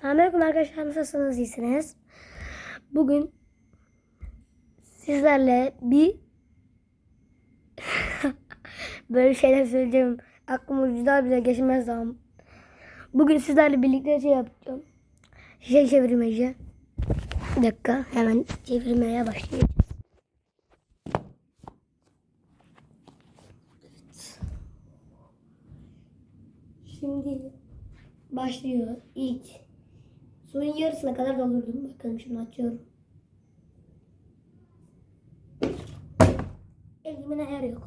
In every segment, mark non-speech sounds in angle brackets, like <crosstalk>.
Selamünaleyküm arkadaşlar nasılsınız iyisiniz? Bugün sizlerle bir <laughs> böyle şeyler söyleyeceğim. Aklım ucundan bile geçmez ama. Bugün sizlerle birlikte şey yapacağım. Şey çevirmece. Bir dakika hemen çevirmeye başlayacağız. Şimdi başlıyor ilk suyun yarısına kadar doldurdum. Bakalım şimdi açıyorum. Elimin ayarı yok.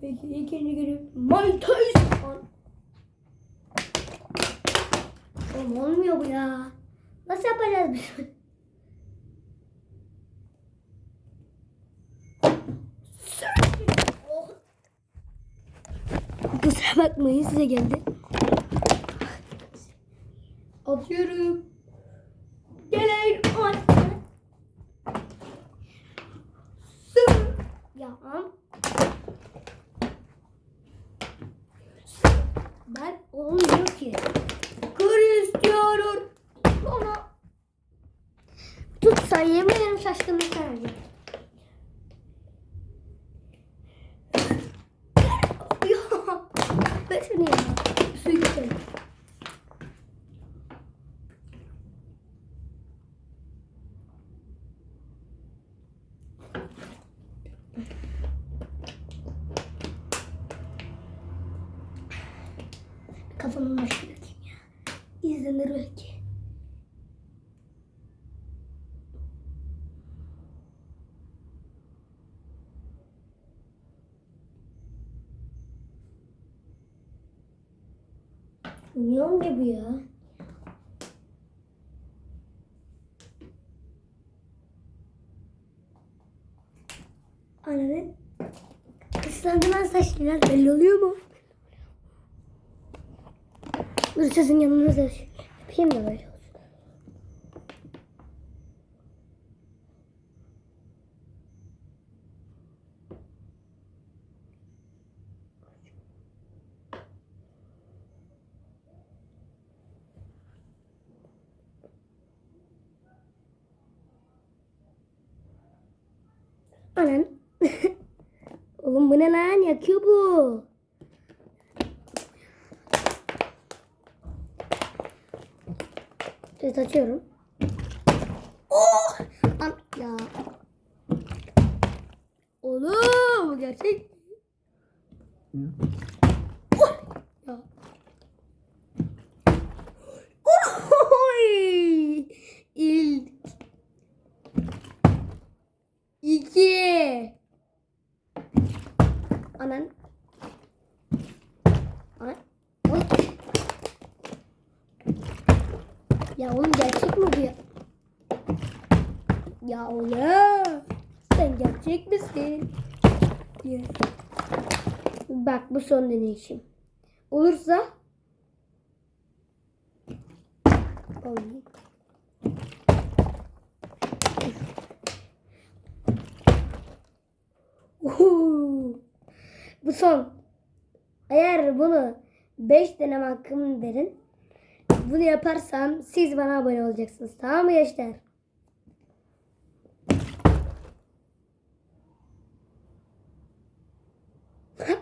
Peki ikinci günü Mike Tyson. Oğlum olmuyor bu ya. Nasıl yapacağız biz? <laughs> Kusura bakmayın size geldi. Atıyorum. Gelen an. Ya am. Ben olmuyor ki. Cristiano Ronaldo. Tutsa yemin ederim şaşkınlık verdi. Ya. Ben seni ya. Su içelim. Kafamı başına atayım ya. İzlenir belki. Neon gibi ya. Anne. Islandı lan saçlar. Belli oluyor mu? Dur sizin yanınızda yapayım da böyle. Anan. <laughs> Oğlum bu ne lan? Yakıyor bu. Evet açıyorum. Oh! An ya. Oğlum gerçek. Oh! Ya. Oy! İki. Anan. Oy. Ya oğlum gerçek mi bu ya? Ya oğlum. Sen gerçek misin? Bak bu son deneyişim. Olursa. Uhu. Bu son. Eğer bunu 5 deneme hakkım derin. Bunu yaparsam siz bana abone olacaksınız. Tamam mı gençler? <laughs>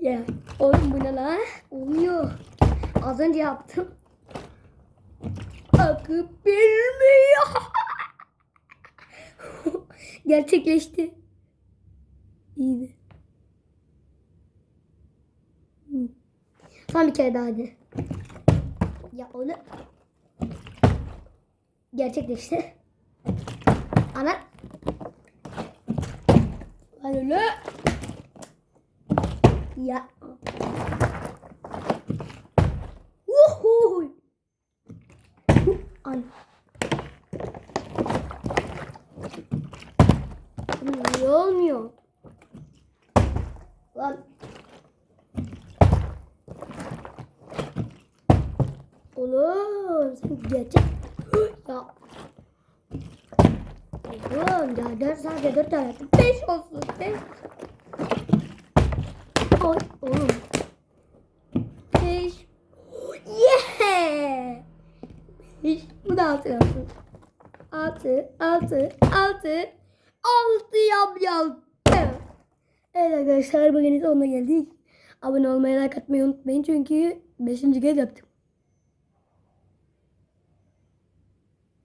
ya oğlum bu ne la? Olmuyor. Az önce yaptım. Akıp bilmiyor. <laughs> Gerçekleşti. İyiydi. Son bir kere daha hadi. Ya onu gerçekleşti. Ana. Lan öyle. Ya. Uhu. An. Olmuyor? Lan. Oğlum sen gerçek. <gasps> ya. Oğlum ya dört sadece dört tane yaptım. Beş olsun. Beş. Oy oğlum. Beş. Yes. Hiç. Bu da altı yapsın. Altı, altı, altı, altı yap yaptı. Evet arkadaşlar bugün sonuna geldik. Abone olmayı, like atmayı unutmayın çünkü 5. kez yaptım.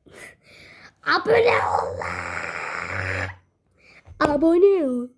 Abone ol. Abone ol. Abone ol.